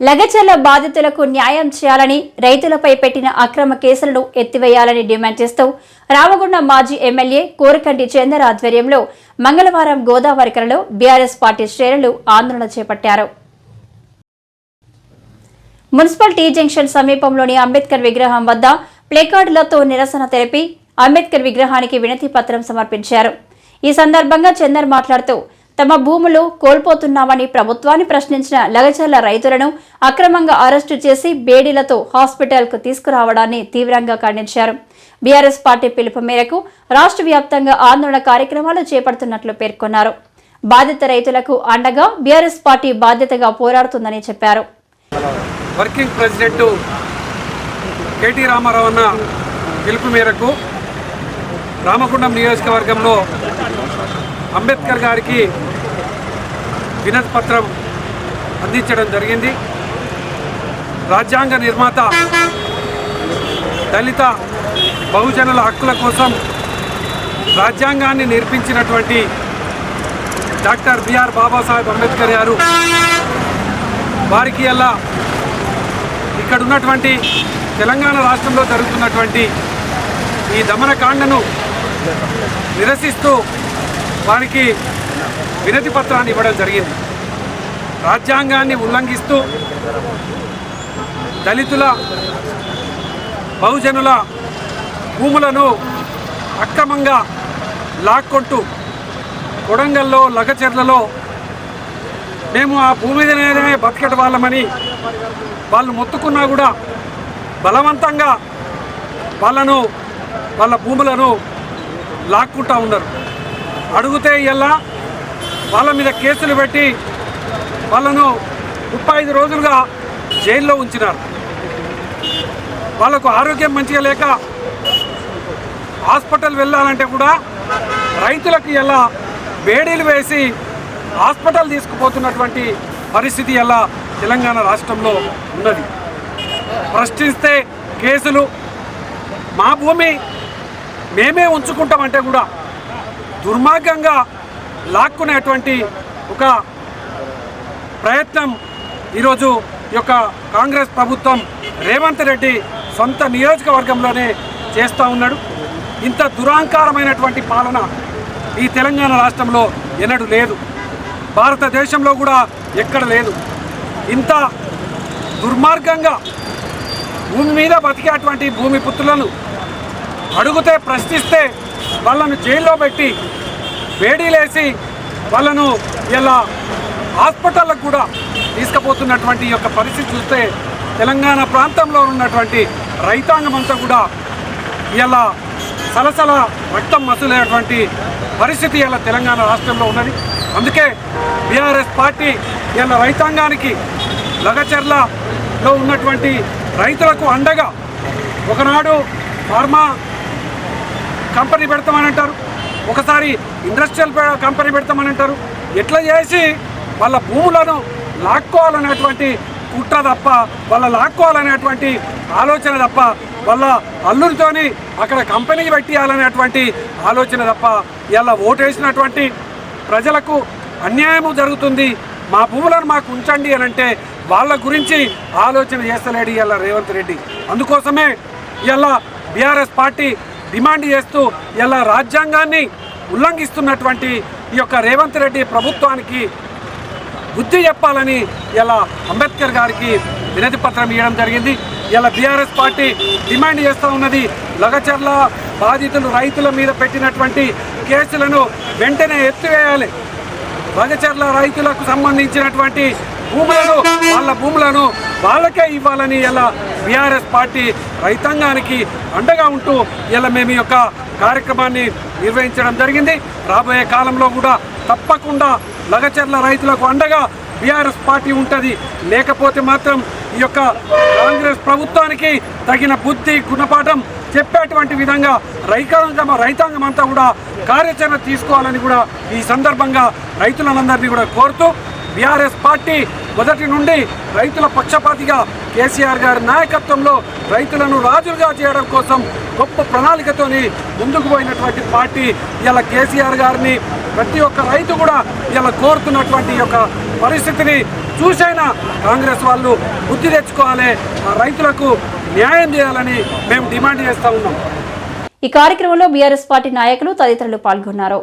లగచర్ల బాధితులకు న్యాయం చేయాలని రైతులపై పెట్టిన అక్రమ కేసులను ఎత్తివేయాలని డిమాండ్ చేస్తూ రామగుండం మాజీ ఎమ్మెల్యే కోరికంటి చందర్ ఆధ్వర్యంలో మంగళవారం గోదావరికరలో బీఆర్ఎస్ పార్టీ శ్రేణులు ఆందోళన చేపట్టారు. మున్సిపల్ టీ జంక్షన్ సమీపంలోని అంబేద్కర్ విగ్రహం వద్ద ప్లేకార్డులతో నిరసన తెలిపి అంబేద్కర్ విగ్రహానికి వినతి పత్రం సమర్పించారు. ఈ సందర్భంగా చందర్ మాట్లాడుతూ తమ భూములు కోల్పోతున్నామని ప్రభుత్వాన్ని ప్రశ్నించిన లగచర్ల రైతులను అక్రమంగా అరెస్టు చేసి బేడీలతో హాస్పిటల్కు తీసుకురావడాన్ని తీవ్రంగా ఖండించారు. బీఆర్ఎస్ పార్టీ పిలుపు మేరకు రాష్ట్ర వ్యాప్తంగా ఆందోళన కార్యక్రమాలు చేపడుతున్నట్లు పేర్కొన్నారు. బాధిత రైతులకు అండగా బీఆర్ఎస్ పార్టీ బాధ్యతగా పోరాడుతుందని చెప్పారు. వర్కింగ్ ప్రెసిడెంట్ కేటీ రామారావు అన్న పిలుపు మేరకు రామగుండం నియోజకవర్గంలో అంబేద్కర్ గారికి వినతి పత్రం అందించడం జరిగింది. రాజ్యాంగ నిర్మాత దళిత బహుజనుల హక్కుల కోసం రాజ్యాంగాన్ని నిర్మించినటువంటి డాక్టర్ బిఆర్ బాబాసాహెబ్ అంబేద్కర్ గారు వారికి అలా ఇక్కడ ఉన్నటువంటి తెలంగాణ రాష్ట్రంలో జరుగుతున్నటువంటి ఈ దమనకాండను నిరసిస్తూ వారికి వినతి పత్రాన్ని ఇవ్వడం జరిగింది. రాజ్యాంగాన్ని ఉల్లంఘిస్తూ దళితుల బహుజనుల భూములను అక్రమంగా లాక్కొంటూ కొడంగల్లో లగచెర్లలో మేము ఆ భూమి మీదనే బతికట వాళ్ళమని వాళ్ళు మొత్తుకున్నా కూడా బలవంతంగా వాళ్ళను వాళ్ళ భూములను లాక్కుంటా ఉన్నారు. అడిగితే ఇలా వాళ్ళ మీద కేసులు పెట్టి వాళ్ళను ముప్పై ఐదు రోజులుగా జైల్లో ఉంచినారు. వాళ్ళకు ఆరోగ్యం మంచిగా లేక హాస్పిటల్ వెళ్ళాలంటే కూడా రైతులకు ఎలా వేడీలు వేసి హాస్పిటల్ తీసుకుపోతున్నటువంటి పరిస్థితి ఎలా తెలంగాణ రాష్ట్రంలో ఉన్నది. ప్రశ్నిస్తే కేసులు మా భూమి మేమే ఉంచుకుంటామంటే కూడా దుర్మార్గంగా లాక్కునేటువంటి ఒక ప్రయత్నం ఈరోజు ఈ యొక్క కాంగ్రెస్ ప్రభుత్వం రేవంత్ రెడ్డి సొంత నియోజకవర్గంలోనే చేస్తూ ఉన్నాడు. ఇంత దురాంకారమైనటువంటి పాలన ఈ తెలంగాణ రాష్ట్రంలో ఎన్నడూ లేదు. భారతదేశంలో కూడా ఎక్కడ లేదు. ఇంత దుర్మార్గంగా భూమి మీద బతికేటువంటి భూమి పుత్రులను అడుగుతే ప్రశ్నిస్తే వాళ్ళను జైల్లో పెట్టి వేడీలేసి వాళ్ళను ఇలా హాస్పిటళ్ళకు కూడా తీసుకుపోతున్నటువంటి ఈ యొక్క పరిస్థితి చూస్తే తెలంగాణ ప్రాంతంలో ఉన్నటువంటి రైతాంగం అంతా కూడా ఇలా సలసల రక్తం మసులేటువంటి పరిస్థితి ఇలా తెలంగాణ రాష్ట్రంలో ఉన్నది. అందుకే బీఆర్ఎస్ పార్టీ ఇలా రైతాంగానికి లగచర్లలో ఉన్నటువంటి రైతులకు అండగా ఒకనాడు ఫార్మా కంపెనీ పెడతామని అంటారు. ఒకసారి ఇండస్ట్రియల్ కంపెనీ పెడతామని అంటారు. ఎట్లా చేసి వాళ్ళ భూములను లాక్కోవాలనేటువంటి కుట్ర తప్ప వాళ్ళ లాక్కోవాలనేటువంటి ఆలోచన తప్ప వాళ్ళ అల్లుడితోని అక్కడ కంపెనీ పెట్టియాలనేటువంటి ఆలోచన తప్ప ఇలా ఓటేసినటువంటి ప్రజలకు అన్యాయము జరుగుతుంది. మా భూములను మాకు ఉంచండి అని అంటే వాళ్ళ గురించి ఆలోచన చేస్తలేడు ఇలా రేవంత్ రెడ్డి. అందుకోసమే ఇలా బీఆర్ఎస్ పార్టీ డిమాండ్ చేస్తూ ఇలా రాజ్యాంగాన్ని ఉల్లంఘిస్తున్నటువంటి ఈ యొక్క రేవంత్ రెడ్డి ప్రభుత్వానికి బుద్ధి చెప్పాలని ఇలా అంబేద్కర్ గారికి వినతి పత్రం ఇవ్వడం జరిగింది. ఇలా బీఆర్ఎస్ పార్టీ డిమాండ్ చేస్తూ ఉన్నది. లగచర్ల బాధితులు రైతుల మీద పెట్టినటువంటి కేసులను వెంటనే ఎత్తివేయాలి. లగచర్ల రైతులకు సంబంధించినటువంటి భూములను వాళ్ళ భూములను వాళ్ళకే ఇవ్వాలని ఇలా బీఆర్ఎస్ పార్టీ రైతాంగానికి అండగా ఉంటూ ఇలా మేము ఈ యొక్క కార్యక్రమాన్ని నిర్వహించడం జరిగింది. రాబోయే కాలంలో కూడా తప్పకుండా లగచర్ల రైతులకు అండగా బీఆర్ఎస్ పార్టీ ఉంటుంది. లేకపోతే మాత్రం ఈ యొక్క కాంగ్రెస్ ప్రభుత్వానికి తగిన బుద్ధి గుణపాఠం చెప్పేటువంటి విధంగా రైతాంగం రైతాంగం అంతా కూడా కార్యాచరణ తీసుకోవాలని కూడా ఈ సందర్భంగా రైతులందరినీ కూడా కోరుతూ బీఆర్ఎస్ పార్టీ మొదటి నుండి రైతుల పక్షపాతిగా కేసీఆర్ గారి నాయకత్వంలో రైతులను రాజులుగా చేయడం కోసం గొప్ప ప్రణాళికతోని ముందుకు పోయినటువంటి పార్టీ ఇలా కేసీఆర్ గారిని ప్రతి ఒక్క రైతు కూడా ఇలా కోరుతున్నటువంటి యొక్క పరిస్థితిని చూసైనా కాంగ్రెస్ వాళ్ళు బుద్ధి తెచ్చుకోవాలి. రైతులకు న్యాయం చేయాలని మేము డిమాండ్ చేస్తూ ఉన్నాం. ఈ కార్యక్రమంలో బీఆర్ఎస్ పార్టీ నాయకులు తదితరులు పాల్గొన్నారు.